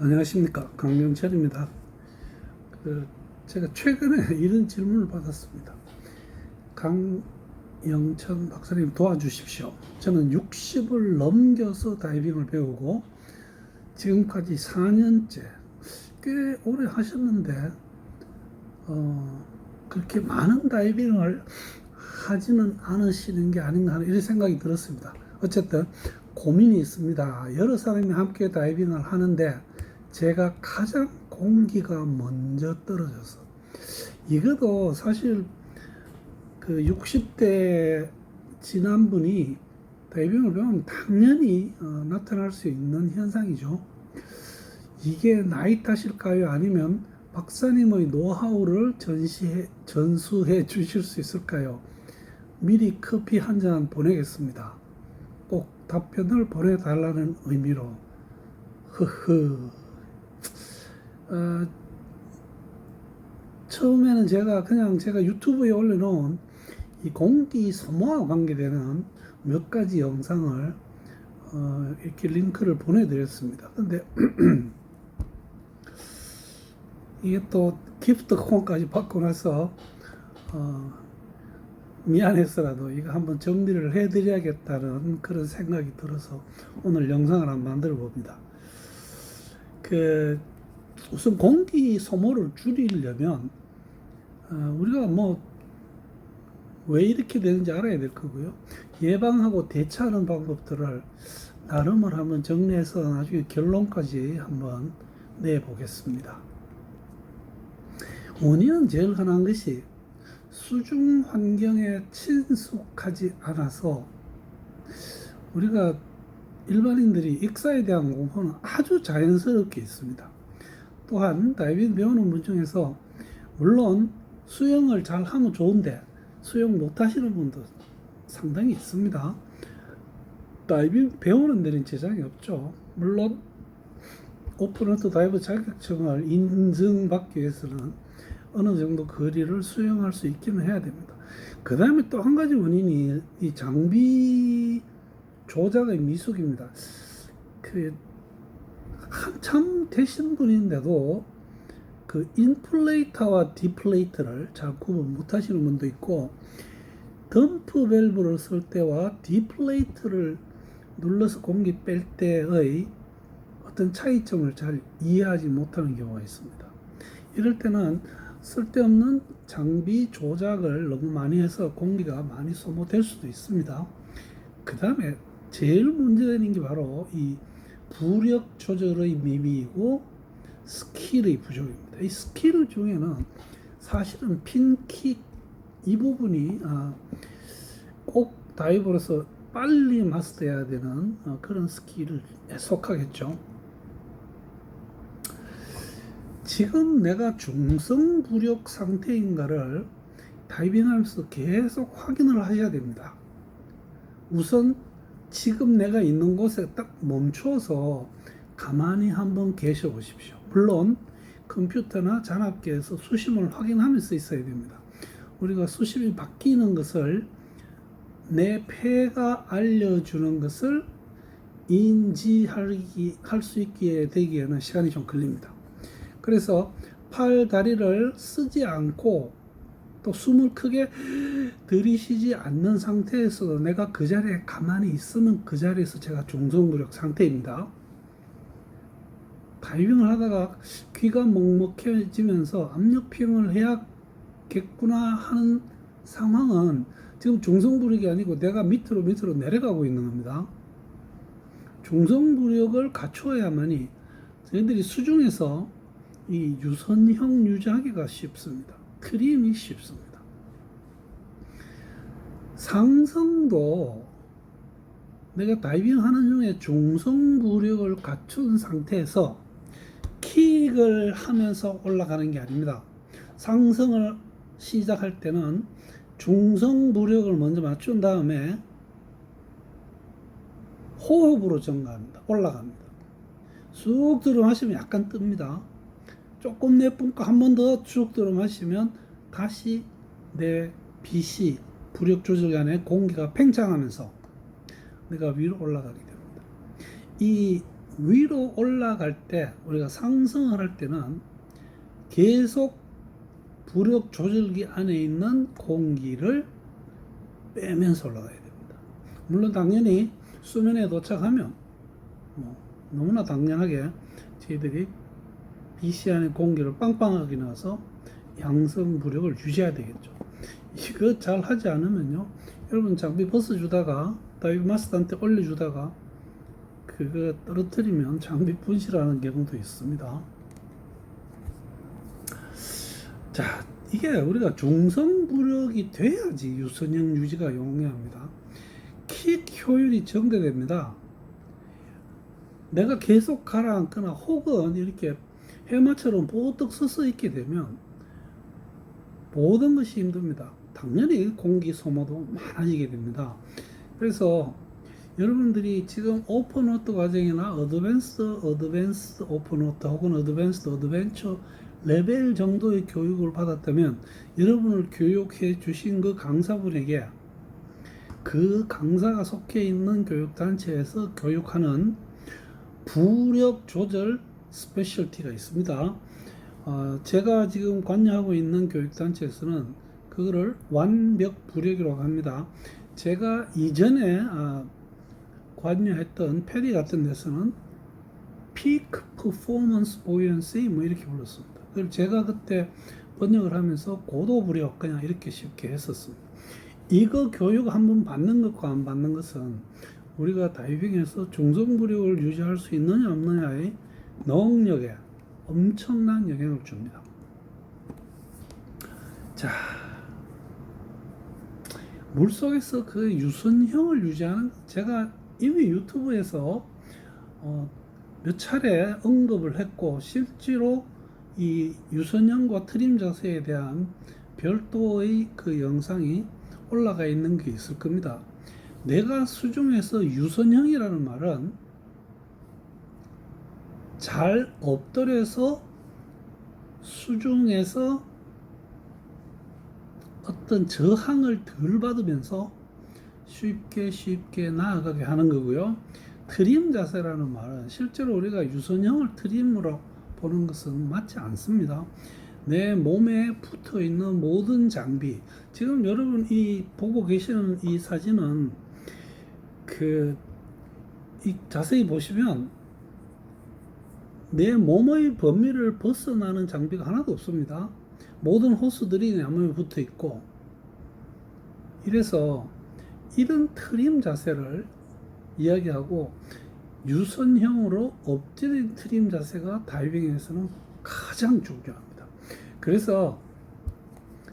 안녕하십니까 강명철입니다. 그 제가 최근에 이런 질문을 받았습니다. 강영천 박사님 도와주십시오. 저는 60을 넘겨서 다이빙을 배우고 지금까지 4년째 꽤 오래 하셨는데 어, 그렇게 많은 다이빙을 하지는 않으시는 게 아닌가 하는 이런 생각이 들었습니다. 어쨌든 고민이 있습니다. 여러 사람이 함께 다이빙을 하는데 제가 가장 공기가 먼저 떨어져서 이것도 사실 그 60대 지난 분이 다이빙을 배우면 당연히 어, 나타날 수 있는 현상이죠. 이게 나이 탓일까요? 아니면 박사님의 노하우를 전시해, 전수해 주실 수 있을까요? 미리 커피 한 잔 보내겠습니다. 꼭 답변을 보내달라는 의미로. 흐흐. 어, 처음에는 제가 그냥 제가 유튜브에 올려놓은 이 공기 소모와 관계되는 몇 가지 영상을 어, 이렇게 링크를 보내드렸습니다. 근데 이게 또 기프트 콘까지 받고 나서 어, 미안해서라도 이거 한번 정리를 해드려야겠다는 그런 생각이 들어서 오늘 영상을 한번 만들어 봅니다. 그 우선 공기 소모를 줄이려면 어, 우리가 뭐 왜 이렇게 되는지 알아야 될 거고요. 예방하고 대처하는 방법들을 나름을 한번 정리해서 나중에 결론까지 한번 내보겠습니다. 원인은 제일 흔한 것이 수중 환경에 친숙하지 않아서 우리가 일반인들이 익사에 대한 공포는 아주 자연스럽게 있습니다. 또한 다이빙 배우는 분 중에서 물론 수영을 잘 하면 좋은데 수영 못 하시는 분도 상당히 있습니다. 다이빙 배우는 데는 제장이 없죠. 물론 오픈워터 다이버 자격증을 인증받기 위해서는 어느 정도 거리를 수영할 수 있기는 해야 됩니다. 그 다음에 또 한 가지 원인이 이 장비 조작의 미숙입니다. 그 한참 되신 분인데도 그 인플레이터와 디플레이터를 잘 구분 못 하시는 분도 있고 덤프 밸브를 쓸 때와 디플레이터를 눌러서 공기 뺄 때의 어떤 차이점을 잘 이해하지 못하는 경우가 있습니다. 이럴 때는 쓸데없는 장비 조작을 너무 많이 해서 공기가 많이 소모될 수도 있습니다. 그 다음에 제일 문제되는 게 바로 이 부력 조절의 미비이고 스킬의 부족입니다. 이 스킬 중에는 사실은 핀킥 이 부분이 아, 꼭 다이버로서 빨리 마스터해야 되는 어, 그런 스킬을 속하겠죠. 지금 내가 중성 부력 상태인가를 다이빙하면서 계속 확인을 하셔야 됩니다. 우선 지금 내가 있는 곳에 딱 멈춰서 가만히 한번 계셔 보십시오. 물론 컴퓨터나 잔압기에서 수심을 확인하면서 있어야 됩니다. 우리가 수심이 바뀌는 것을 내 폐가 알려주는 것을 인지할 수 있게 되기에는 시간이 좀 걸립니다. 그래서 팔 다리를 쓰지 않고 또 숨을 크게 들이쉬지 않는 상태에서도 내가 그 자리에 가만히 있으면 그 자리에서 제가 중성부력 상태입니다. 다이빙을 하다가 귀가 먹먹해지면서 압력 피행을 해야겠구나 하는 상황은 지금 중성부력이 아니고 내가 밑으로 밑으로 내려가고 있는 겁니다. 중성부력을 갖추어야만이 저희들이 수중에서 이 유선형 유지하기가 쉽습니다. 크림이 쉽습니다. 상성도 내가 다이빙 하는 중에 중성부력을 갖춘 상태에서 킥을 하면서 올라가는 게 아닙니다. 상승을 시작할 때는 중성부력을 먼저 맞춘 다음에 호흡으로 증가합니다. 올라갑니다. 쑥 들어 마시면 약간 뜹니다. 조금 내뿜고 한 번더쭉 들어 마시면 다시 내 빛이 부력 조절 간에 공기가 팽창하면서 내가 위로 올라가게 됩니다. 이 위로 올라갈 때 우리가 상승을 할 때는 계속 부력 조절기 안에 있는 공기를 빼면서 올라가야 됩니다. 물론 당연히 수면에 도착하면 뭐 너무나 당연하게 저희들이 BC 안에 공기를 빵빵하게 넣어서 양성 부력을 유지해야 되겠죠. 이거 잘 하지 않으면요. 여러분 장비 벗어주다가 다이브 마스터한테 올려주다가 그거 떨어뜨리면 장비 분실하는 경우도 있습니다. 자, 이게 우리가 중성 부력이 돼야지 유선형 유지가 용이합니다. 킥 효율이 정대됩니다. 내가 계속 가라앉거나 혹은 이렇게 해마처럼 보떡 서서 있게 되면 모든 것이 힘듭니다. 당연히 공기 소모도 많아지게 됩니다. 그래서 여러분들이 지금 오픈워터 과정이나 어드밴스, 어드밴스 오픈워터 혹은 어드밴스, 어드벤처 레벨 정도의 교육을 받았다면 여러분을 교육해 주신 그 강사분에게 그 강사가 속해 있는 교육단체에서 교육하는 부력 조절 스페셜티가 있습니다. 어, 제가 지금 관여하고 있는 교육단체에서는 그거를 완벽 부력이라고 합니다. 제가 이전에 아, 관여했던 페리 같은 데서는 Peak Performance Buoyancy 뭐 이렇게 불렀습니다. 그걸 제가 그때 번역을 하면서 고도 부력 그냥 이렇게 쉽게 했었습니다. 이거 교육 한번 받는 것과 안 받는 것은 우리가 다이빙에서 중성 부력을 유지할 수 있느냐 없느냐의 능력에 엄청난 영향을 줍니다. 자, 물 속에서 그 유선형을 유지하는 제가 이미 유튜브에서 어, 몇 차례 언급을 했고 실제로 이 유선형과 트림 자세에 대한 별도의 그 영상이 올라가 있는 게 있을 겁니다. 내가 수중에서 유선형이라는 말은 잘 엎드려서 수중에서 어떤 저항을 덜 받으면서 쉽게 쉽게 나아가게 하는 거고요. 트림 자세라는 말은 실제로 우리가 유선형을 트림으로 보는 것은 맞지 않습니다. 내 몸에 붙어 있는 모든 장비. 지금 여러분 이 보고 계시는 이 사진은 그 이 자세히 보시면 내 몸의 범위를 벗어나는 장비가 하나도 없습니다. 모든 호스들이 내 몸에 붙어 있고 이래서 이런 트림 자세를 이야기하고 유선형으로 엎드린 트림 자세가 다이빙에서는 가장 중요합니다. 그래서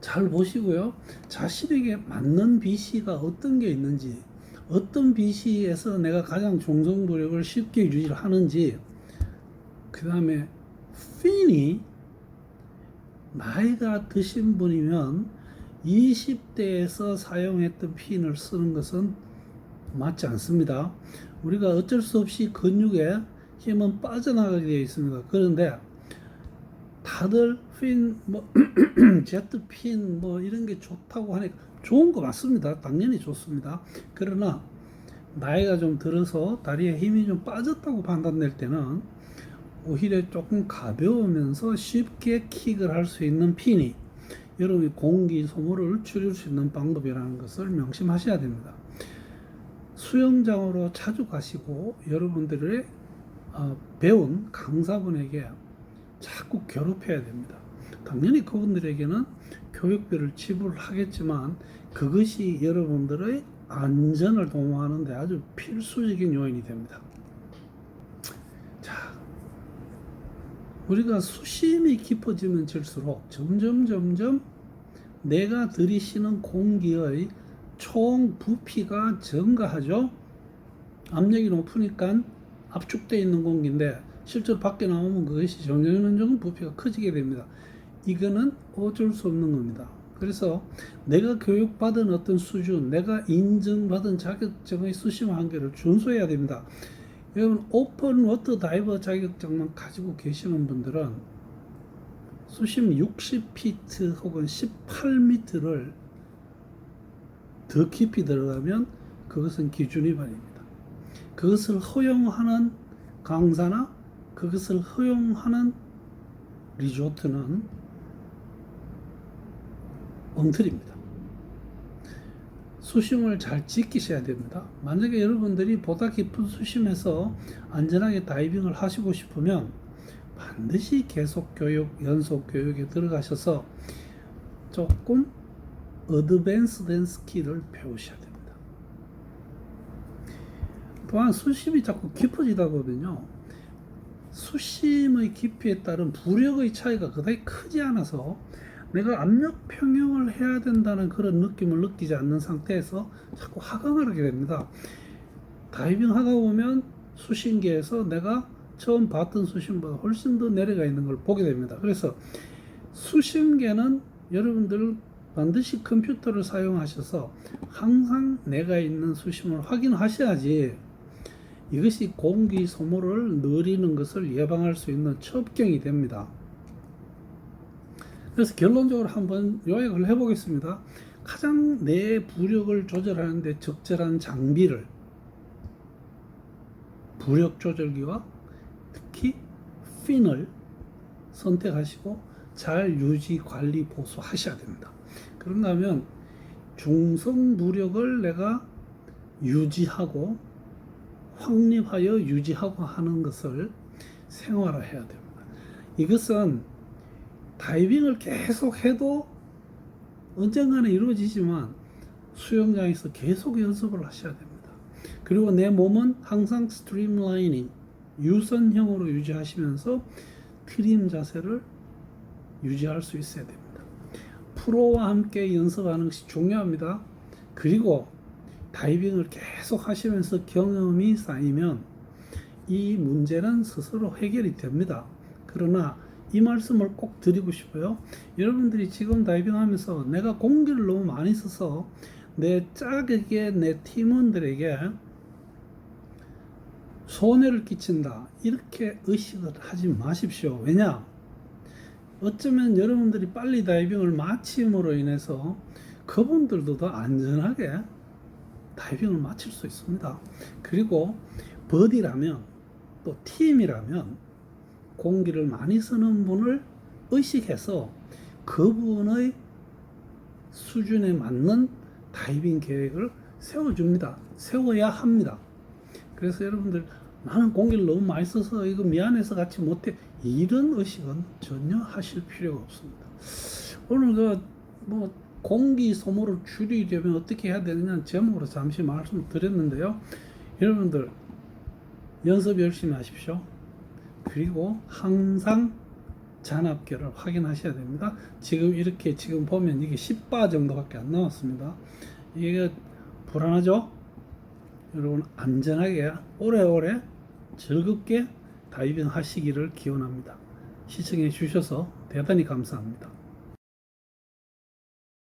잘 보시고요. 자신에게 맞는 BC가 어떤 게 있는지, 어떤 BC에서 내가 가장 중성부력을 쉽게 유지를 하는지, 그 다음에 핀이 나이가 드신 분이면 20대에서 사용했던 핀을 쓰는 것은 맞지 않습니다. 우리가 어쩔 수 없이 근육에 힘은 빠져나가게 되어 있습니다. 그런데 다들 핀, 뭐, 제트 핀, 뭐, 이런 게 좋다고 하니까 좋은 거 맞습니다. 당연히 좋습니다. 그러나 나이가 좀 들어서 다리에 힘이 좀 빠졌다고 판단될 때는 오히려 조금 가벼우면서 쉽게 킥을 할 수 있는 핀이 여러분이 공기 소모를 줄일 수 있는 방법이라는 것을 명심하셔야 됩니다. 수영장으로 자주 가시고 여러분들의 어, 배운 강사분에게 자꾸 괴롭혀야 됩니다. 당연히 그분들에게는 교육비를 지불하겠지만 그것이 여러분들의 안전을 도모하는 데 아주 필수적인 요인이 됩니다. 자, 우리가 수심이 깊어지면 질수록 점점 점점 내가 들이쉬는 공기의 총 부피가 증가하죠. 압력이 높으니까 압축되어 있는 공기인데 실제로 밖에 나오면 그것이 점점 점점 부피가 커지게 됩니다. 이거는 어쩔 수 없는 겁니다. 그래서 내가 교육받은 어떤 수준, 내가 인증받은 자격증의 수심 한계를 준수해야 됩니다. 여러분 오픈 워터 다이버 자격증만 가지고 계시는 분들은 수심 60피트 혹은 18미터를 더 깊이 들어가면 그것은 기준 위반입니다. 그것을 허용하는 강사나 그것을 허용하는 리조트는 엉터리입니다. 수심을 잘 지키셔야 됩니다. 만약에 여러분들이 보다 깊은 수심에서 안전하게 다이빙을 하시고 싶으면 반드시 계속 교육, 연속 교육에 들어가셔서 조금 어드밴스된 스킬을 배우셔야 됩니다. 또한 수심이 자꾸 깊어지다 보면요. 수심의 깊이에 따른 부력의 차이가 그다지 크지 않아서 내가 압력 평형을 해야 된다는 그런 느낌을 느끼지 않는 상태에서 자꾸 하강을 하게 됩니다. 다이빙 하다 보면 수심계에서 내가 처음 봤던 수심보다 훨씬 더 내려가 있는 걸 보게 됩니다. 그래서 수심계는 여러분들 반드시 컴퓨터를 사용하셔서 항상 내가 있는 수심을 확인하셔야지 이것이 공기 소모를 느리는 것을 예방할 수 있는 첩경이 됩니다. 그래서 결론적으로 한번 요약을 해보겠습니다. 가장 내 부력을 조절하는데 적절한 장비를 부력 조절기와 특히 핀을 선택하시고 잘 유지 관리 보수하셔야 됩니다. 그런가 하면 중성 부력을 내가 유지하고 확립하여 유지하고 하는 것을 생활화해야 됩니다. 이것은 다이빙을 계속 해도 언젠가는 이루어지지만 수영장에서 계속 연습을 하셔야 됩니다. 그리고 내 몸은 항상 스트림라이닝, 유선형으로 유지하시면서 트림 자세를 유지할 수 있어야 됩니다. 프로와 함께 연습하는 것이 중요합니다. 그리고 다이빙을 계속 하시면서 경험이 쌓이면 이 문제는 스스로 해결이 됩니다. 그러나 이 말씀을 꼭 드리고 싶어요. 여러분들이 지금 다이빙 하면서 내가 공기를 너무 많이 써서 내 짝에게, 내 팀원들에게 손해를 끼친다. 이렇게 의식을 하지 마십시오. 왜냐? 어쩌면 여러분들이 빨리 다이빙을 마침으로 인해서 그분들도 더 안전하게 다이빙을 마칠 수 있습니다. 그리고 버디라면 또 팀이라면 공기를 많이 쓰는 분을 의식해서 그분의 수준에 맞는 다이빙 계획을 세워줍니다. 세워야 합니다. 그래서 여러분들 나는 공기를 너무 많이 써서 이거 미안해서 같이 못해 이런 의식은 전혀 하실 필요가 없습니다. 오늘 그뭐 공기 소모를 줄이려면 어떻게 해야 되느냐 제목으로 잠시 말씀드렸는데요. 여러분들 연습 열심히 하십시오. 그리고 항상 잔압계를 확인하셔야 됩니다. 지금 이렇게 지금 보면 이게 10바 정도밖에 안 나왔습니다. 이게 불안하죠? 여러분 안전하게 오래오래 즐겁게 다이빙 하시기를 기원합니다. 시청해 주셔서 대단히 감사합니다.